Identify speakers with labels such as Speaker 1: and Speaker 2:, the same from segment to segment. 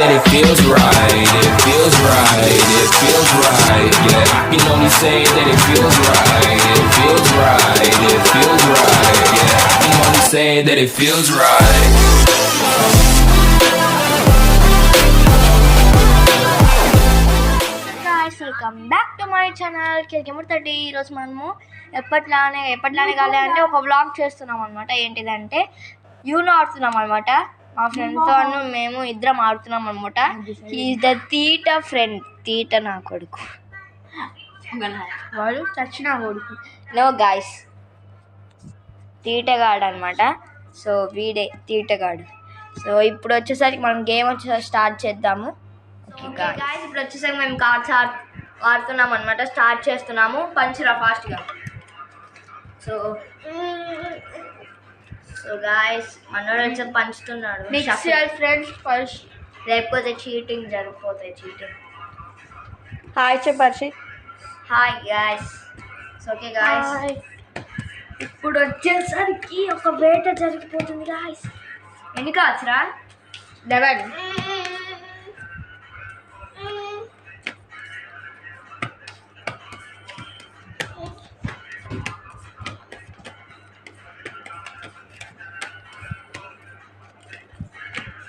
Speaker 1: that it feels right, it feels right, it feels right. Yeah, I can only say that it feels right, it feels right, it feels right. Yeah, I can only say that it feels right.
Speaker 2: Welcome back to my channel కేకెమర్ thirty ఈరోజు మనము ఎప్పట్లానే ఎప్పట్లానే కాలే అంటే ఒక vlog చేస్తున్నాం అనమాట ఏంటిదంటే you know ఆడుతున్నాం అనమాట మా ఫ్రెండ్తో మేము ఇద్దరం ఆడుతున్నాం అనమాట is the theta friend theta నా కొడుకు. వాడు చచ్చిన కొడుకు. నో గాయస్ తీటగాడు అనమాట సో వీడే తీటగాడు సో ఇప్పుడు వచ్చేసరికి మనం గేమ్ వచ్చేసరికి స్టార్ట్ చేద్దాము. గాయస్ ఇప్పుడు వచ్చేసరికి మేము కార్డ్స్ ఆడ్ ఆడుతున్నాం అనమాట స్టార్ట్ చేస్తున్నాము. పంచురా ఫాస్ట్గా సో సో గాయస్ మనోడు వచ్చి పంచుతున్నాడు. ఫ్రెండ్స్ ఫస్ట్ లేకపోతే చీటింగ్ జరిగిపోతాయి చీటింగ్
Speaker 3: హాయ్ చెప్పర్షి.
Speaker 2: హాయ్ గాయస్ ఓకే గాయస్ ఇప్పుడు వచ్చేసరికి ఒక వేట జరిగిపోతుంది గాయస్ ఎన్ని కార్డ్స్ రా లెవెన్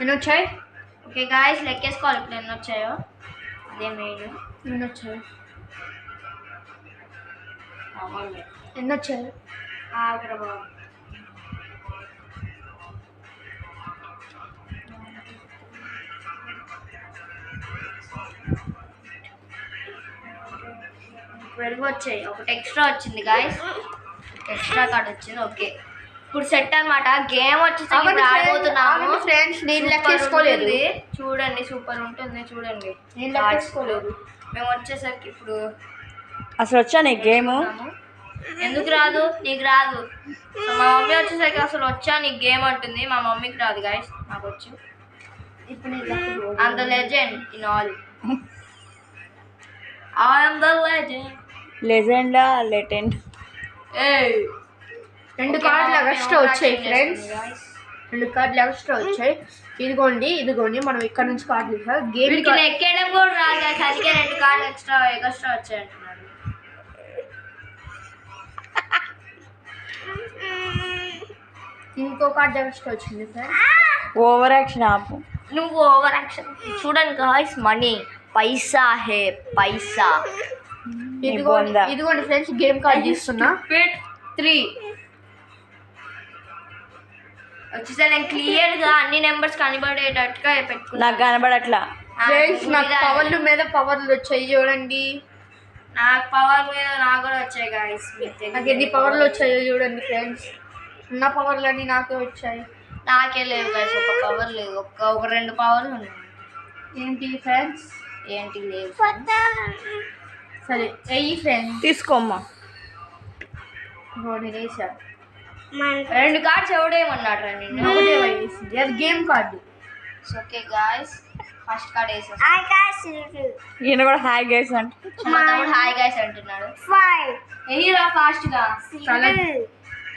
Speaker 2: ఎన్ని వచ్చాయి ఓకే గాయస్ లెక్కేసుకోవాలి ఇప్పుడు ఎన్ని వచ్చాయో అదే మెయిన్ ఎన్ని వచ్చాయి ఎన్ని వచ్చాయి ఆగ్రా బాబు ట్వెల్వ్ వచ్చాయి ఒకటి ఎక్స్ట్రా వచ్చింది గాయస్ ఎక్స్ట్రా కార్డ్ వచ్చింది ఓకే ఇప్పుడు సెట్ అన్నమాట. గేమ్ వచ్చేసి ఇప్పుడు ఆడబోతున్నాము.
Speaker 3: ఫ్రెండ్స్ నేను లెక్కేసుకోలేదు.
Speaker 2: చూడండి సూపర్ ఉంటుంది చూడండి.
Speaker 3: నేను లెక్కేసుకోలేదు
Speaker 2: మేము వచ్చేసరికి ఇప్పుడు
Speaker 3: అసలు వచ్చా నీ గేమ్.
Speaker 2: ఎందుకు రాదు? నీకు రాదు. మా మమ్మీ వచ్చేసరికి అసలు వచ్చా నీకు గేమ్ అంటుంది. మా మమ్మీకి రాదు గాయస్ నాకు వచ్చు. అంత legend in all I'm the legend
Speaker 3: లెజెండా లెటెండ్
Speaker 4: రెండు కార్డులు ఎక్స్ట్రా వచ్చాయి ఫ్రెండ్స్ రెండు కార్డులు ఎక్స్ట్రా వచ్చాయి. ఇదిగోండి ఇదిగోండి మనం ఇక్కడ నుంచి కార్డులు గేమ్
Speaker 2: వీడికి ఎక్కేయడం కూడా రాదు. అందుకే రెండు కార్లు ఎక్స్ట్రా ఎక్స్ట్రా వచ్చాయి
Speaker 4: ఇంకో కార్డు ఎక్స్ట్రా వచ్చింది ఫ్రెండ్స్
Speaker 3: ఓవర్ యాక్షన్ ఆపు.
Speaker 2: నువ్వు ఓవర్ యాక్షన్ చూడండి గాయస్ మనీ పైసా హే పైసా.
Speaker 4: ఇదిగోండి. ఇదిగోండి ఫ్రెండ్స్ గేమ్ కార్డు తీస్తున్నా
Speaker 2: త్రీ వచ్చేసరి నేను క్లియర్గా అన్ని నెంబర్స్ కనబడేటట్టుగా పెట్టుకున్నా.
Speaker 3: నాకు కనబడట్లా.
Speaker 4: ఫ్రెండ్స్ నాకు పవర్లు మీద పవర్లు వచ్చాయి చూడండి.
Speaker 2: నాకు పవర్ మీద నాకు కూడా వచ్చాయి గాయస్
Speaker 4: నాకు ఎన్ని పవర్లు వచ్చాయో చూడండి ఫ్రెండ్స్. ఉన్న పవర్లు అన్ని నాకే వచ్చాయి.
Speaker 2: నాకే లేవు గాయస్ ఒక పవర్ లేదు ఒక్క ఒక రెండు పవర్లు ఉన్నాయి.
Speaker 4: ఏంటి ఫ్రెండ్స్?
Speaker 2: ఏంటి లేవు
Speaker 4: సరే వెయ్యి ఫ్రెండ్స్
Speaker 3: తీసుకోమ్మా.
Speaker 4: నేను వేసాను
Speaker 2: రెండు కార్డ్స్ ఎవడేమన్నాడు రా నిన్ను?
Speaker 4: అది game card
Speaker 2: okay guys first card వేసేసి
Speaker 3: ఈయన కూడా హాయ్ గైస్ అంట.
Speaker 2: మా తమ్ముడు హాయ్ గాయస్ అంటున్నాడు. ఎయ్యిరా ఫాస్ట్గా.
Speaker 4: Colour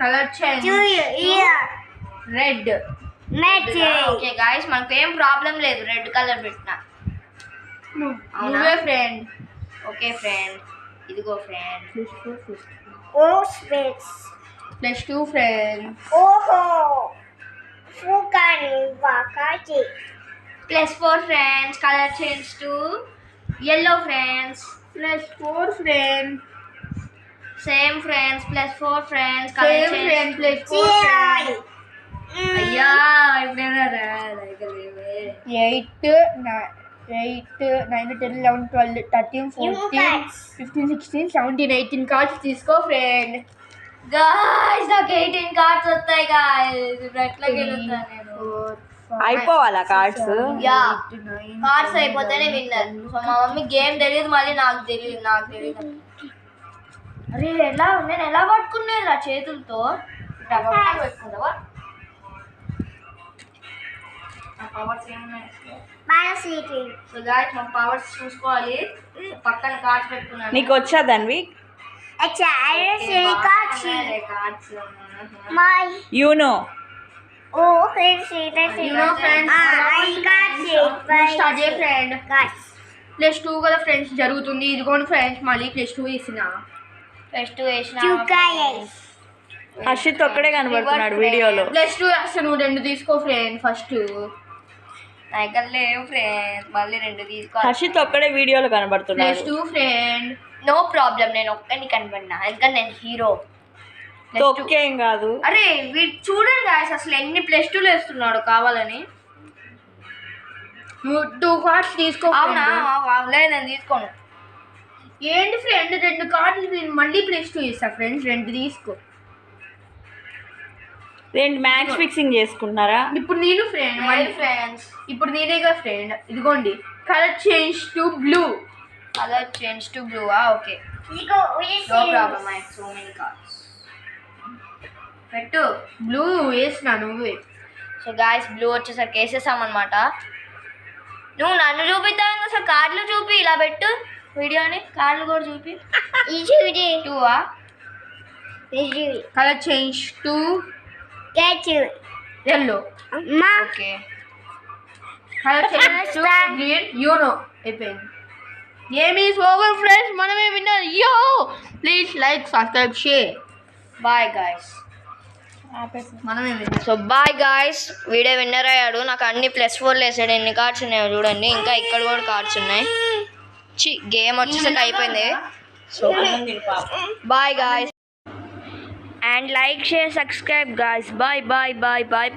Speaker 4: colour change red
Speaker 2: okay guys మనకు ఏం ప్రాబ్లం లేదు. రెడ్ కలర్ పెట్టినా?
Speaker 4: నువ్వే ఫ్రెండ్
Speaker 2: ఓకే ఫ్రెండ్ ఇదిగో friend
Speaker 4: plus two friend
Speaker 2: plus four friends colour change to yellow friends
Speaker 4: plus four friend
Speaker 2: same friends plus four friends colour change
Speaker 4: plus four
Speaker 2: అయ్యా లేకలేవే.
Speaker 4: Eight eight nine ten eleven twelve thirteen fourteen fifteen sixteen seventeen eighteen cards తీసుకో friend
Speaker 2: guys నాకు eighteen cards వస్తాయి guys ఇప్పుడు ఎట్లా గెలుస్తా నేను?
Speaker 3: అయిపోవాలా cards
Speaker 2: yeah cards అయిపోతేనే విన్నర్ సో మా మమ్మీ గేమ్ తెలియదు మళ్ళీ నాకు తెలియదు నాకు తెలియదు అరే ఎలా నేను ఎలా పట్టుకునేది ఆ చేతులతో? పెట్టుకుంటావా? పవర్స్ చూసుకోవాలి. పక్కన కార్డ్స్ పెట్టుకున్నాను.
Speaker 3: నీకు వచ్చా దానివి
Speaker 2: cards
Speaker 3: Uno
Speaker 2: Oh, friends, let's
Speaker 4: You know, friends,
Speaker 2: I got it.
Speaker 4: Start చేయ ఫ్రెండ్
Speaker 2: Guys,
Speaker 4: ప్లస్ టూ కదా ఫ్రెండ్స్ జరుగుతుంది. ఇదిగోండి ఫ్రెండ్స్ మళ్ళీ ప్లస్ టూ వేసిన
Speaker 2: ఫస్ట్ వేసిన
Speaker 3: హర్షిత్ ఒక్కడే కనబడుతున్నాడు వీడియోలో.
Speaker 4: ప్లస్ టూ వేస్తాను నువ్వు రెండు తీసుకో ఫ్రెండ్ ఫస్ట్
Speaker 2: దగ్గర లేవు ఫ్రెండ్స్ మళ్ళీ రెండు
Speaker 3: హర్షిత్ ఒక్కడే వీడియోలో
Speaker 4: ప్లస్
Speaker 3: కనబడుతున్నాడు
Speaker 4: టూ ఫ్రెండ్
Speaker 2: నో ప్రాబ్లం నేను ఒక్కని కనబడినా. ఎందుకంటే నేను హీరో
Speaker 3: తొక్కేం కాదు.
Speaker 2: అరే వీడు చూడండి గాయస్ అసలు ఎన్ని ప్లస్ టూలు వేస్తున్నాడు కావాలని.
Speaker 4: నువ్వు టూ కార్డ్స్ తీసుకో
Speaker 2: అవునా?
Speaker 4: friend.
Speaker 2: లేదు నేను తీసుకోను.
Speaker 4: ఏంటి ఫ్రెండ్ రెండు కార్డులు నేను మళ్ళీ ప్లస్ టూ ఇస్తా ఫ్రెండ్స్ రెండు తీసుకో.
Speaker 3: రెండు మ్యాచ్ ఫిక్సింగ్ చేసుకుంటున్నారా?
Speaker 4: ఇప్పుడు నేను ఫ్రెండ్ మళ్ళీ
Speaker 2: ఫ్రెండ్స్
Speaker 4: ఇప్పుడు నేనేగా ఫ్రెండ్ ఇదిగోండి. Colour change to blue
Speaker 2: colour change to blue ఆ okay no problem I so many cards
Speaker 4: పెట్టు. బ్లూ వేసిన నువ్వే.
Speaker 2: సో గాయస్ బ్లూ వచ్చేసరికి వేసేసామన్నమాట. నువ్వు నన్ను చూపిద్దాం అసలు కార్డులు చూపి. ఇలా పెట్టు. వీడియోని. కార్డులు కూడా చూపి. టూ ఆ?
Speaker 4: Colour change to yellow
Speaker 2: okay
Speaker 4: colour change green Uno అయిపోయింది ఓవర్ ఫ్రెండ్స్ మనమే విన్నారు yo please like subscribe share
Speaker 2: bye guys
Speaker 4: మనమే
Speaker 2: so bye guys video winner అయ్యాడు. నాకు అన్ని ప్లస్ ఫోర్లు వేసాడు. ఎన్ని కార్డ్స్ ఉన్నాయో చూడండి. ఇంకా ఇక్కడ కూడా కార్డ్స్ ఉన్నాయి. చి గేమ్ వచ్చేసరికి అయిపోయింది. So bye guys and like share subscribe guys. Bye bye bye bye.